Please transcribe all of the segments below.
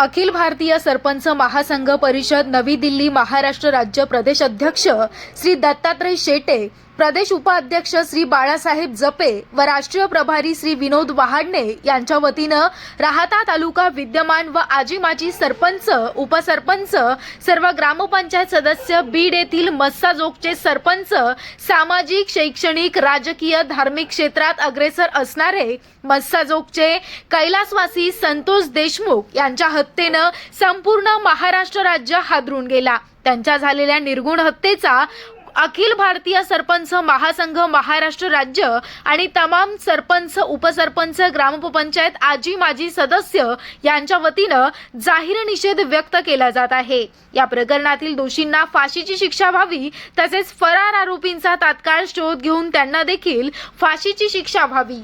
अखिल भारतीय सरपंच महासंघ परिषद नवी दिल्ली महाराष्ट्र राज्य प्रदेश अध्यक्ष श्री दत्तात्रय शेटे प्रदेश उपाध्यक्ष श्री बाळासाहेब जपे व राष्ट्रीय प्रभारी श्री विनोद वहाडणे यांच्या वतीनं राहता तालुका विद्यमान व आजी माजी सरपंच उपसरपंच सर्व ग्रामपंचायत सदस्य बीड येथील मस्साजोगचे सरपंच सामाजिक शैक्षणिक राजकीय धार्मिक क्षेत्रात अग्रेसर असणारे मस्साजोगचे कैलासवासी संतोष देशमुख यांच्या हत्येनं संपूर्ण महाराष्ट्र राज्य हादरून गेला. त्यांच्या झालेल्या निर्गुण हत्येचा अखिल भारतीय सरपंच महासंघ महाराष्ट्र राज्य आणि तमाम सरपंच उपसरपंच ग्रामपंचायत आजी माजी सदस्य यांच्या वतीनं जाहीर निषेध व्यक्त केला जात आहे. या प्रकरणातील दोषींना फाशीची शिक्षा व्हावी तसेच फरार आरोपींचा तात्काळ शोध घेऊन त्यांना देखील फाशीची शिक्षा व्हावी.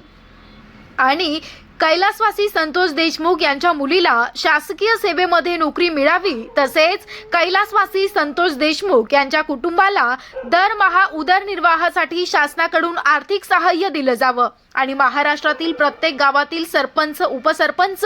आणि कैलासवासी संतोष देशमुख यांच्या मुलीला शासकीय सेवेमध्ये नोकरी मिळावी तसेच कैलासवासी संतोष देशमुख यांच्या कुटुंबाला दरमहा उदरनिर्वाहासाठी शासनाकडून आर्थिक सहाय्य दिलं जावं. आणि महाराष्ट्रातील प्रत्येक गावातील सरपंच उपसरपंच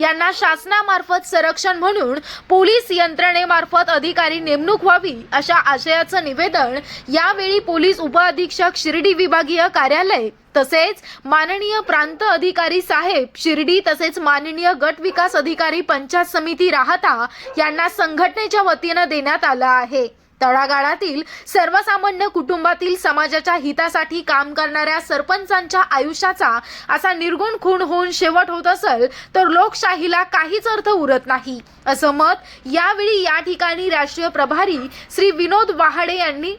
यांना शासनामार्फत संरक्षण म्हणून पोलीस यंत्रणेमार्फत अधिकारी नेमणूक व्हावी अशा आशयाचं निवेदन यावेळी पोलीस उपअधीक्षक शिर्डी विभागीय कार्यालय तसेच माननीय प्रांत अधिकारी साहेब शिर्डी तसेच माननीय गट विकास अधिकारी पंचायत समिती राहता यांना संघटनेच्या वतीनं देण्यात आलं आहे. तळागाळातील सर्वसामान्य कुटुंबातील समाजाच्या हितासाठी काम करणाऱ्या सरपंचांच्या आयुष्याचा असा निर्गुण खून होऊन शेवट होत असेल तर लोकशाहीला काहीच अर्थ उरत नाही. असं मत यावेळी या ठिकाणी राष्ट्रीय प्रभारी श्री विनोद वहाडे यांनी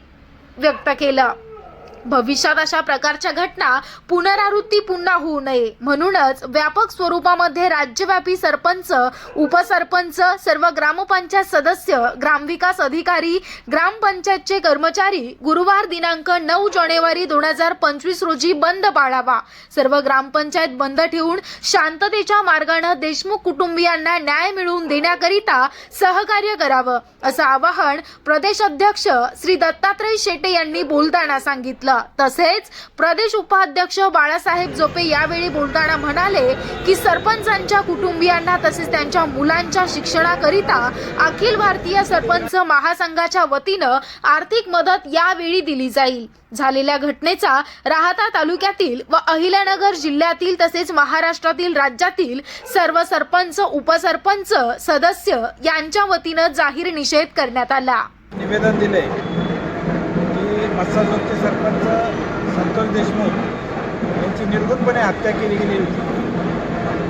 व्यक्त केलं. भविष्यात अशा प्रकारच्या घटना पुनरावृत्ती पुन्हा होऊ नये. म्हणूनच व्यापक स्वरूपामध्ये राज्यव्यापी सरपंच उपसरपंच सर्व ग्रामपंचायत सदस्य ग्रामविकास अधिकारी ग्रामपंचायतचे कर्मचारी गुरुवार दिनांक नऊ जानेवारी दोन हजार पंचवीस रोजी बंद पाळावा. सर्व ग्रामपंचायत बंद ठेवून शांततेच्या मार्गाने देशमुख कुटुंबियांना न्याय मिळवून देण्याकरिता सहकार्य करावं असं आवाहन प्रदेश अध्यक्ष श्री दत्तात्रय शेटे यांनी बोलताना सांगितलं. तसेच प्रदेश उपाध्यक्ष बाळासाहेब जोपे यावेळी बोलताना म्हणाले की सरपंचांच्या कुटुंबियांना तसेच त्यांच्या मुलांच्या शिक्षणाकरिता अखिल भारतीय सरपंच महासंघाच्या वतीनं आर्थिक मदत यावेळी दिली जाईल. झालेल्या घटनेचा राहता तालुक्यातील व अहिल्यानगर जिल्ह्यातील तसेच महाराष्ट्रातील राज्यातील सर्व सरपंच उपसरपंच सदस्य यांच्या वतीनं जाहीर निषेध करण्यात आला. निवेदन दिले. की चौकचे सरपंच संतोष देशमुख यांची निर्गुणपणे हत्या केली गेली होती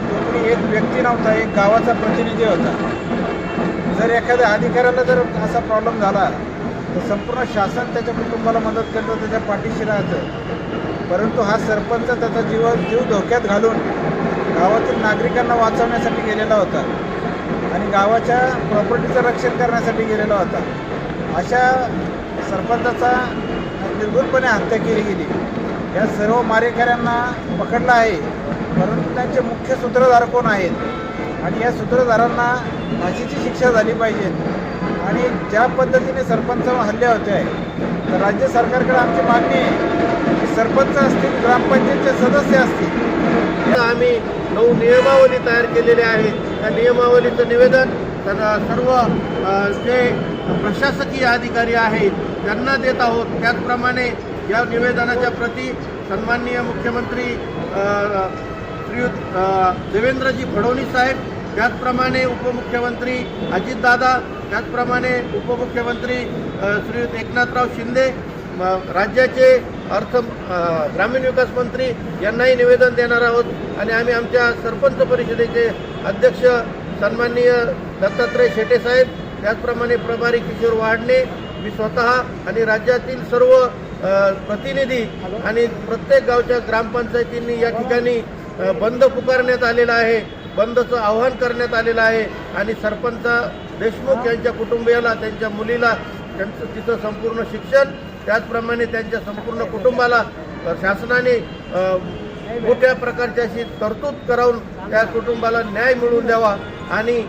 तो कोणी एक व्यक्ती नव्हता एक गावाचा प्रतिनिधी होता. जर एखाद्या अधिकाऱ्याला जर असा प्रॉब्लेम झाला तर संपूर्ण शासन त्याच्या कुटुंबाला मदत करतं त्याच्या पाठीशी राहतं. परंतु हा सरपंच त्याचा जीव जीव धोक्यात घालून गावातील नागरिकांना वाचवण्यासाठी गेलेला होता आणि गावाच्या प्रॉपर्टीचं रक्षण करण्यासाठी गेलेला होता. अशा सरपंचाचा निर्गुणपणे हत्या केली गेली. या सर्व मारेकऱ्यांना पकडलं आहे. परंतु त्यांचे मुख्य सूत्रधार कोण आहेत? आणि या सूत्रधारांना फाशीची शिक्षा झाली पाहिजे. आणि ज्या पद्धतीने सरपंचावर हल्ले होते आहे तर राज्य सरकारकडे आमची मागणी आहे की सरपंच असतील ग्रामपंचायतचे सदस्य असतील. आम्ही नऊ नियमावली तयार केलेली आहे त्या नियमावलीचं निवेदन तर सर्व जे प्रशासकीय अधिकारी आहेत त्यांना देत आहोत. त्याचप्रमाणे या निवेदनाच्या प्रती सन्माननीय मुख्यमंत्री श्रीयुत देवेंद्रजी फडणवीस साहेब त्याचप्रमाणे उपमुख्यमंत्री अजितदादा त्याचप्रमाणे उपमुख्यमंत्री श्रीयुत एकनाथराव शिंदे राज्याचे अर्थ ग्रामीण विकास मंत्री यांनाही निवेदन देणार आहोत. आणि आम्ही आमच्या सरपंच परिषदेचे अध्यक्ष सन्माननीय दत्तात्रय शेटे साहेब त्याचप्रमाणे प्रभारी किशोर वाडणे मी स्वतः आणि राज्यातील सर्व प्रतिनिधी आणि प्रत्येक गावच्या ग्रामपंचायतींनी या ठिकाणी बंद पुकारण्यात आलेला आहे. बंदचं आवाहन करण्यात आलेलं आहे आणि सरपंच देशमुख यांच्या कुटुंबियाला त्यांच्या मुलीला त्यांचं तिथं संपूर्ण शिक्षण त्याचप्रमाणे त्यांच्या संपूर्ण कुटुंबाला शासनाने मोठ्या प्रकारची अशी तरतूद करावून त्या कुटुंबाला न्याय मिळवून द्यावा. आणि